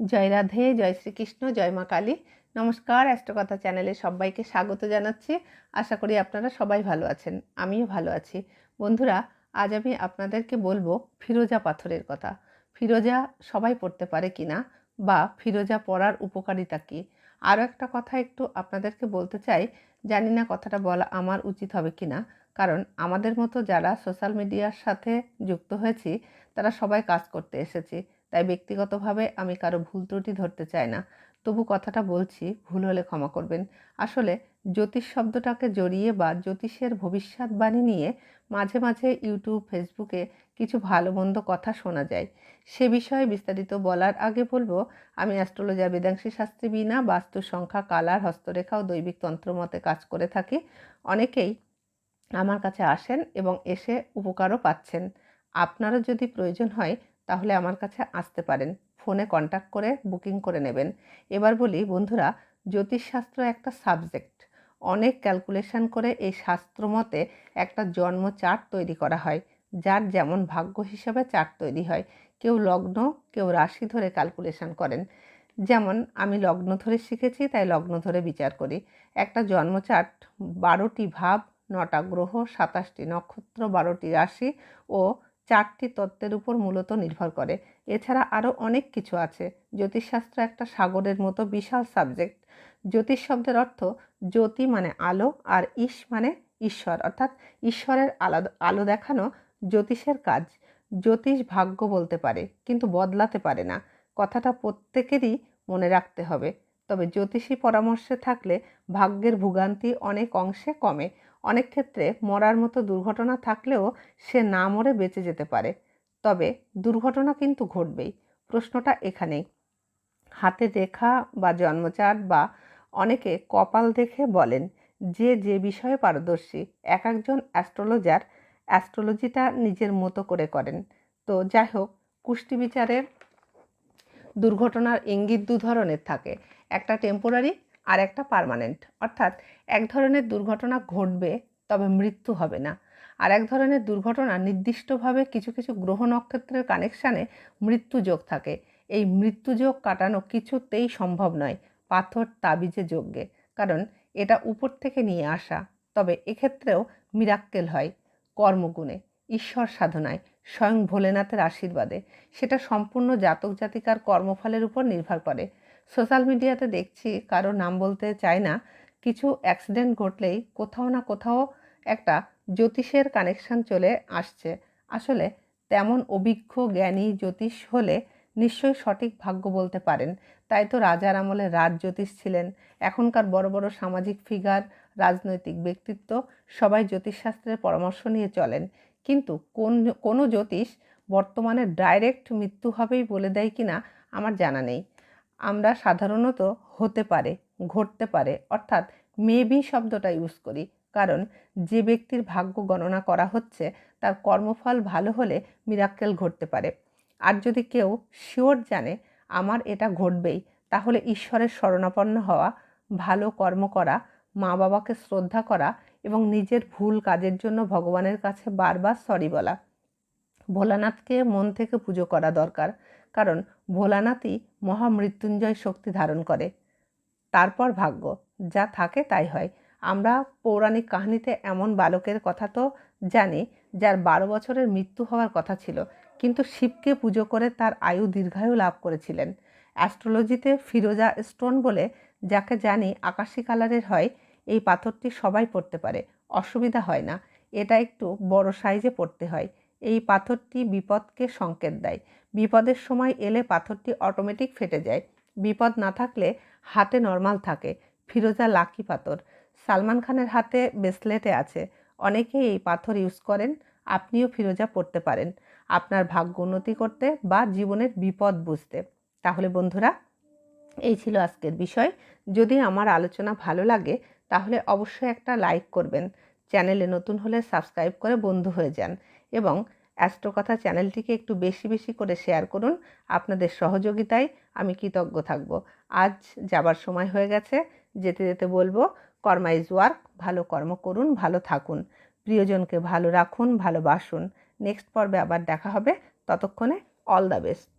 জয় রাধে, জয় শ্রীকৃষ্ণ, জয় মা কালী। নমস্কার অ্যাস্ট্রকথা চ্যানেলে সবাইকে স্বাগত জানাচ্ছি। আশা করি আপনারা সবাই ভালো আছেন, আমিও ভালো আছি। বন্ধুরা, আজ আমি আপনাদেরকে বলব ফিরোজা পাথরের কথা। ফিরোজা সবাই পড়তে পারে কি না বা ফিরোজা পড়ার উপকারিতা কী? আরও একটা কথা একটু আপনাদেরকে বলতে চাই, জানি না কথাটা বলা আমার উচিত হবে কি না। কারণ আমাদের মতো যারা সোশ্যাল মিডিয়ার সাথে যুক্ত হয়েছি, তারা সবাই কাজ করতে এসেছি। তাই ব্যক্তিগতভাবে আমি কারও ভুল ত্রুটি ধরতে চাই না। তবু কথাটা বলছি, ভুল হলে ক্ষমা করবেন। আসলে জ্যোতিষ শব্দটাকে জড়িয়ে বা জ্যোতিষের ভবিষ্যৎবাণী নিয়ে মাঝে মাঝে ইউটিউব, ফেসবুকে কিছু ভালো মন্দ কথা শোনা যায়। সে বিষয়ে বিস্তারিত বলার আগে বলব, আমি অ্যাস্ট্রোলজার বেদাংশী শাস্ত্রী বিনা বাস্তু সংখ্যা, কালার, হস্তরেখা ও দৈবিক তন্ত্র মতে কাজ করে থাকি। অনেকেই আমার কাছে আসেন এবং এসে উপকারও পাচ্ছেন। আপনারও যদি প্রয়োজন হয় তাহলে আমার কাছে আসতে পারেন। ফোনে কন্ট্যাক্ট করে বুকিং করে নেবেন। এবার বলি, বন্ধুরা, জ্যোতিষশাস্ত্র একটা সাবজেক্ট অনেক ক্যালকুলেশন করে এই শাস্ত্র মতে একটা জন্ম চার্ট তৈরি করা হয়। যার যেমন ভাগ্য হিসাবে চার্ট তৈরি হয়। কেউ লগ্ন, কেউ রাশি ধরে ক্যালকুলেশন করেন। যেমন, আমি লগ্ন ধরে শিখেছি, তাই লগ্ন ধরে বিচার করি। একটা জন্ম চার্ট, বারোটি ভাব, নটা গ্রহ, সাতাশটি নক্ষত্র, বারোটি রাশি ও চারটি তত্ত্বের উপর মূলত নির্ভর করে। এছাড়া আরও অনেক কিছু আছে। জ্যোতিষশাস্ত্র একটা সাগরের মতো বিশাল সাবজেক্ট। জ্যোতিষ শব্দের অর্থ জ্যোতি মানে আলো আর ঈশ মানে ঈশ্বর। অর্থাৎ ঈশ্বরের আলাদা আলো দেখানো জ্যোতিষের কাজ। জ্যোতিষ ভাগ্য বলতে পারে, কিন্তু বদলাতে পারে না। কথাটা প্রত্যেকেরই মনে রাখতে হবে। তবে জ্যোতিষী পরামর্শে থাকলে ভাগ্যের ভোগান্তি অনেক অংশে কমে। অনেক ক্ষেত্রে মরার মতো দুর্ঘটনা থাকলেও সে না মরে বেঁচে যেতে পারে। তবে দুর্ঘটনা কিন্তু ঘটবেই। প্রশ্নটা এখানেই। হাতে দেখা বা জন্মচাট বা অনেকে কপাল দেখে বলেন, যে যে বিষয়ে পারদর্শী, এক একজন অ্যাস্ট্রোলজার অ্যাস্ট্রোলজিটা নিজের মতো করে করেন। তো যাই হোক, কুষ্টি বিচারের দুর্ঘটনার ইঙ্গিত দু ধরনের থাকে। একটা টেম্পোরারি আর একটা পারমানেন্ট অর্থাৎ এক ধরনের দুর্ঘটনা ঘটবে, তবে মৃত্যু হবে না। আর এক ধরনের দুর্ঘটনা নির্দিষ্টভাবে কিছু কিছু গ্রহ নক্ষত্রের কানেকশানে মৃত্যুযোগ থাকে। এই মৃত্যুযোগ কাটানো কিছুতেই সম্ভব নয়, পাথর তাবিজে যোগ্যে। কারণ এটা উপর থেকে নিয়ে আসা। তবে এক্ষেত্রেও মিরাক্কেল হয়, কর্মগুণে, ঈশ্বর সাধনায়, স্বয়ং ভোলেনাথের আশীর্বাদে। সেটা সম্পূর্ণ জাতক জাতিকার কর্মফলের উপর নির্ভর করে। সোশ্যাল মিডিয়াতে দেখছি কারও নাম বলতে চায় না। কিছু অ্যাক্সিডেন্ট ঘটলেই কোথাও না কোথাও একটা জ্যোতিষের কানেকশান চলে আসছে। আসলে তেমন অভিজ্ঞ, জ্ঞানী জ্যোতিষ হলে নিশ্চয়ই সঠিক ভাগ্য বলতে পারেন। তাই তো রাজার আমলে রাজ জ্যোতিষ ছিলেন। এখনকার বড় বড় সামাজিক ফিগার রাজনৈতিক ব্যক্তিত্ব সবাই জ্যোতিষশাস্ত্রের পরামর্শ নিয়ে চলেন। কিন্তু কোন কোনো জ্যোতিষ বর্তমানে ডাইরেক্ট মৃত্যু হবেই বলে দেয় কি না আমার জানা নেই। আমরা সাধারণত হতে পারে, ঘটতে পারে, অর্থাৎ মেবি শব্দটা ইউজ করি। কারণ যে ব্যক্তির ভাগ্য গণনা করা হচ্ছে, তার কর্মফল ভালো হলে মিরাক্কেল ঘটতে পারে। আর যদি কেউ শিওর জানে, আমার এটা ঘটবেই তাহলে ঈশ্বরের শরণাপন্ন হওয়া, ভালো কর্ম করা মা বাবাকে শ্রদ্ধা করা এবং নিজের ভুল কাজের জন্য ভগবানের কাছে বারবার সরি বলা। ভোলানাথকে মন থেকে পুজো করা দরকার। কারণ ভোলানাথই মহামৃত্যুঞ্জয় শক্তি ধারণ করে। তারপর ভাগ্য, যা থাকে তাই হয়। আমরা পৌরাণিক কাহিনীতে এমন বালকের কথা তো জানি, যার বারো বছরের মৃত্যু হওয়ার কথা ছিল, কিন্তু শিবকে পুজো করে তার আয়ু দীর্ঘায়ু লাভ করেছিলেন। অ্যাস্ট্রোলজিতে ফিরোজা স্টোন বলে, যাকে জানি আকাশি কালারের হয়, এই পাথরটি সবাই পড়তে পারে, অসুবিধা হয় না। এটা একটু বড় সাইজে পড়তে হয়। এই পাথরটি বিপদকে সংকেত দেয়। বিপদের সময় এলে পাথরটি অটোমেটিক ফেটে যায়। বিপদ না থাকলে হাতে নর্মাল থাকে। ফিরোজা লাকি পাথর। সালমান খানের হাতে ব্রেসলেটে আছে। অনেকেই এই পাথর ইউজ করেন। আপনিও ফিরোজা পড়তে পারেন। আপনার ভাগ্য উন্নতি করতে বা জীবনের বিপদ বুঝতে। তাহলে বন্ধুরা, এই ছিল আজকের বিষয়। যদি আমার আলোচনা ভালো লাগে, তাহলে অবশ্যই একটা লাইক করবেন। চ্যানেলে নতুন হলে সাবস্ক্রাইব করে বন্ধু হয়ে যান। এবং অ্যাস্ট্রোকথা চ্যানেলটিকে একটু বেশি বেশি করে শেয়ার করুন আপনাদের সহযোগিতায় আমি কৃতজ্ঞ থাকব। আজ যাবার সময় হয়ে গেছে, যেতে যেতে বলব, কর্মা ইজ ওয়ার্ক, ভালো কর্ম করুন, ভালো থাকুন। প্রিয়জনকে ভালো রাখুন, ভালোবাসুন। নেক্সট পর্বে আবার দেখা হবে, ততক্ষণে অল দ্য বেস্ট।